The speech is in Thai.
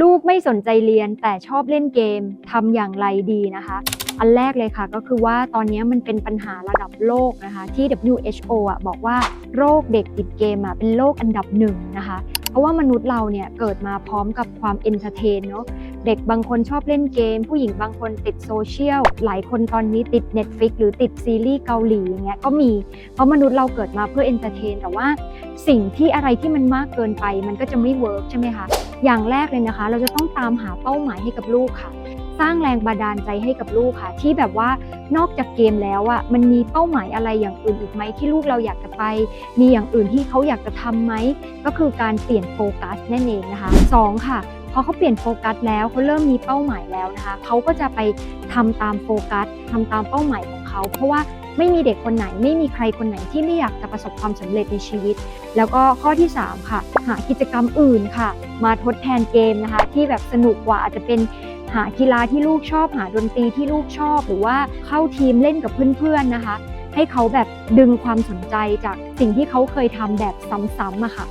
ลูกไม่สนใจเรียนแต่ชอบเล่นเกมทำอย่างไรดีนะคะ อันแรกเลยค่ะก็คือว่าตอนนี้มันเป็นปัญหาระดับโลกนะคะ ที่ WHO อะบอกว่าโรคเด็กติดเกมอะเป็นโรคอันดับหนึ่งนะคะ เพราะว่ามนุษย์เราเนี่ยเกิดมาพร้อมกับความเอนเตอร์เทนเนาะเด็กบางคนชอบเล่นเกม ผู้หญิงบางคนติดโซเชียล หลายคนตอนนี้ติด Netflix หรือติดซีรีส์เกาหลีอย่างเงี้ยก็มี เพราะมนุษย์เราเกิดมาเพื่อเอนเตอร์เทนแต่ว่าสิ่งที่อะไรที่มันมากเกินไปมันก็จะไม่เวิร์กใช่ไหมคะ อย่างแรกเลยนะคะ เราจะต้องตามหาเป้าหมายให้กับลูกค่ะ สร้างแรงบันดาลใจให้กับลูกค่ะ ที่แบบว่านอกจากเกมแล้วอะมันมีเป้าหมายอะไรอย่างอื่นอีกไหมที่ลูกเราอยากจะไป มีอย่างอื่นที่เขาอยากจะทำไหมก็คือการเปลี่ยนโฟกัสนั่นเองนะคะสองค่ะพอเขาเปลี่ยนโฟกัสแล้วเขาเริ่มมีเป้าหมายแล้วนะคะเขาก็จะไปทำตามโฟกัสทำตามเป้าหมายของเขา เพราะว่า ไม่มีเด็กคนไหน ไม่มีใครคนไหนที่ไม่อยากจะประสบความสำเร็จในชีวิต แล้วก็ข้อที่ 3 ค่ะ หากิจกรรมอื่นค่ะ มาทดแทนเกมนะคะ ที่แบบสนุกกว่าอาจจะเป็นหากีฬาที่ลูกชอบ หาดนตรีที่ลูกชอบ หรือว่าเข้าทีมเล่นกับเพื่อนๆนะคะ ให้เขาแบบดึงความสนใจจากสิ่งที่เขาเคยทำแบบซ้ำๆอะค่ะ